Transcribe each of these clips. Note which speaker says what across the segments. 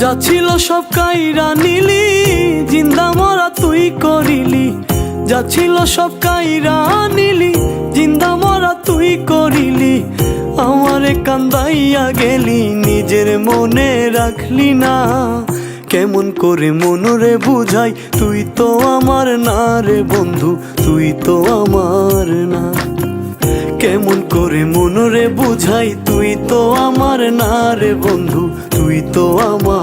Speaker 1: যা ছিল সব কাইরা নিলি, জিন্দা মরা তুই করিলি। যা ছিল সব কাইরা নিলি, জিন্দা মরা তুই করিলি। আমারে কান্দাইয়া গেলি, নিজের মনে রাখলি না। কেমন করে মনরে বুঝাই, তুই তো আমার না রে বন্ধু, তুই তো আমার না। কেমন করে মনরে বুঝাই, তুই তো আমার না রে বন্ধু, তুই তো আমার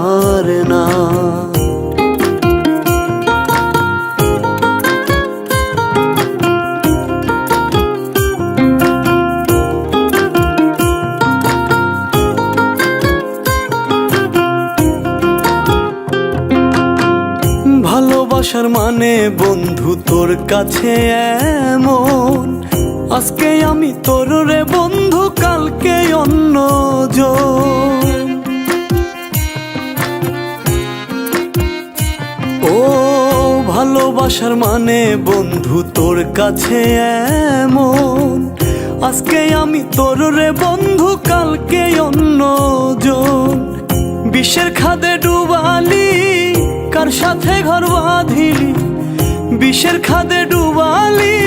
Speaker 1: ভালোবাসার মানে বন্ধু তোর কাছে এমন। আজকে আমি তোর রে বন্ধু, কালকে অন্য ও, ভালোবাসার মানে বন্ধু তোর কাছে এমন। আজকে আমি তোর রে বন্ধু, কালকে অন্য জন। বিশ্বের খাদে ডুবালি কার সাথে ঘর বাঁধিলি বিশ্বের খাদে ডুবালি,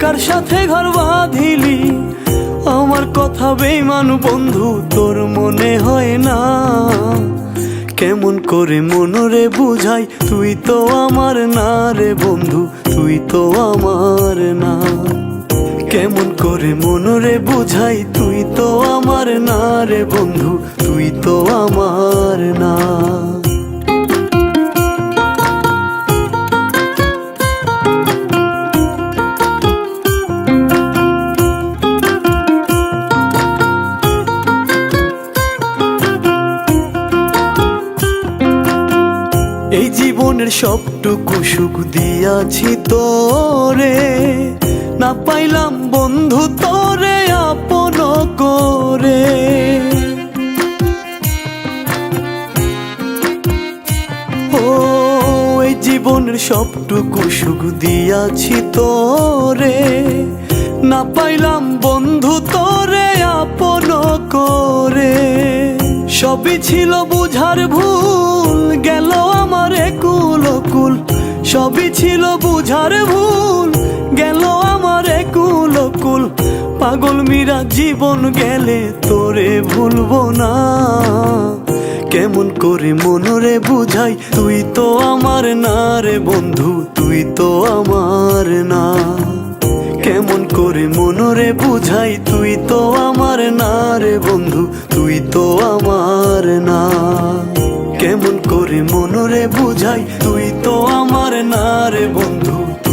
Speaker 1: কার সাথে ঘর বাঁধিলি? আমার কথা বেইমান বন্ধু, তোর মনে হয় না? কেমন করে মনরে বুঝাই, তুই তো আমার না রে বন্ধু, তুই তো আমার না। কেমন করে মনরে বুঝাই, তুই তো আমার না রে বন্ধু, তুই তো আমার না। জীবনের সবটুকু সুখ দিয়াছি তোরে। না পাইলাম বন্ধু তোরে আপন করে। ও, এই জীবনের সবটুকু সুখ দিয়াছি তোরে। না পাইলাম বন্ধু তোরে আপন করে। সবই ছিল বুঝার ভুল, গেল ছিল বুঝার ভুল, গেল আমার কুল কুল পাগল মীরা জীবন গেলে তোরে ভুলবো না। কেমন করে মনরে বুঝাই, তুই তো আমার না রে বন্ধু, তুই তো আমার না। কেমন করে মনরে বুঝাই, তুই তো আমার না রে বন্ধু, তুই তো আমার না। কেমন করে মনরে বুঝাই? তুই তো আমার না রে বন্ধু।